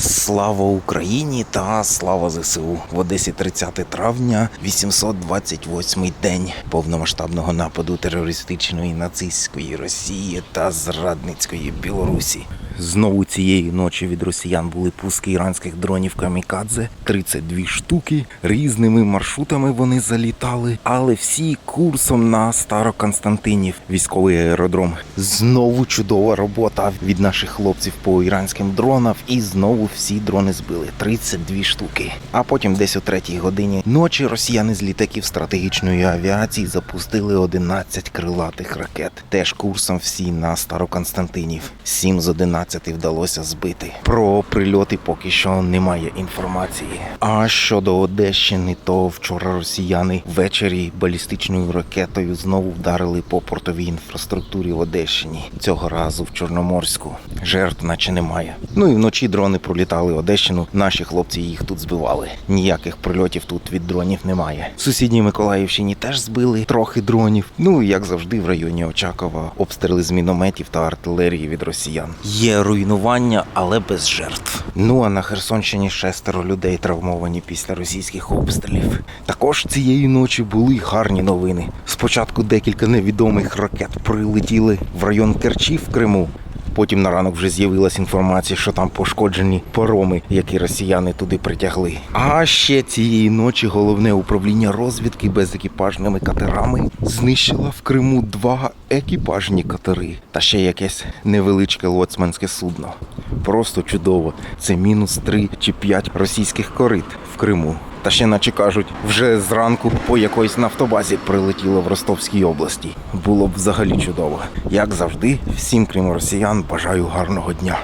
Слава Україні та слава ЗСУ в Одесі 30 травня, 828 день повномасштабного нападу терористичної нацистської Росії та зрадницької Білорусі. Знову цієї ночі від росіян були пуски іранських дронів камікадзе, 32 штуки. Різними маршрутами вони залітали, але всі курсом на Староконстантинів, військовий аеродром. Знову чудова робота від наших хлопців по іранським дронам, і знову всі дрони збили 32 штуки. А потім, десь о третій годині ночі, росіяни з літаків стратегічної авіації запустили 11 крилатих ракет. Теж курсом всі на Староконстантинів. 7 з 11 вдалося збити. Про прильоти поки що немає інформації. А щодо Одещини, то вчора росіяни ввечері балістичною ракетою знову вдарили по портовій інфраструктурі в Одещині. Цього разу в Чорноморську. Жертв наче немає. Ну і вночі дрони пролітали Одещину. Наші хлопці їх тут збивали. Ніяких прильотів тут від дронів немає. В сусідній Миколаївщині теж збили трохи дронів. Ну і як завжди, в районі Очакова обстріли з мінометів та артилерії від росіян. Є руйнування, але без жертв. Ну а на Херсонщині шестеро людей травмовані після російських обстрілів. Також цієї ночі були гарні новини. Спочатку декілька невідомих ракет прилетіли в район Керчі в Криму. Потім на ранок вже з'явилась інформація, що там пошкоджені пароми, які росіяни туди притягли. А ще цієї ночі головне управління розвідки безекіпажними катерами знищило в Криму два екіпажні катери та ще якесь невеличке лоцманське судно. Просто чудово. Це мінус три чи п'ять російських корит в Криму. Та ще, наче кажуть, вже зранку по якоїсь нафтобазі прилетіло в Ростовській області. Було б взагалі чудово. Як завжди, всім крім росіян, бажаю гарного дня.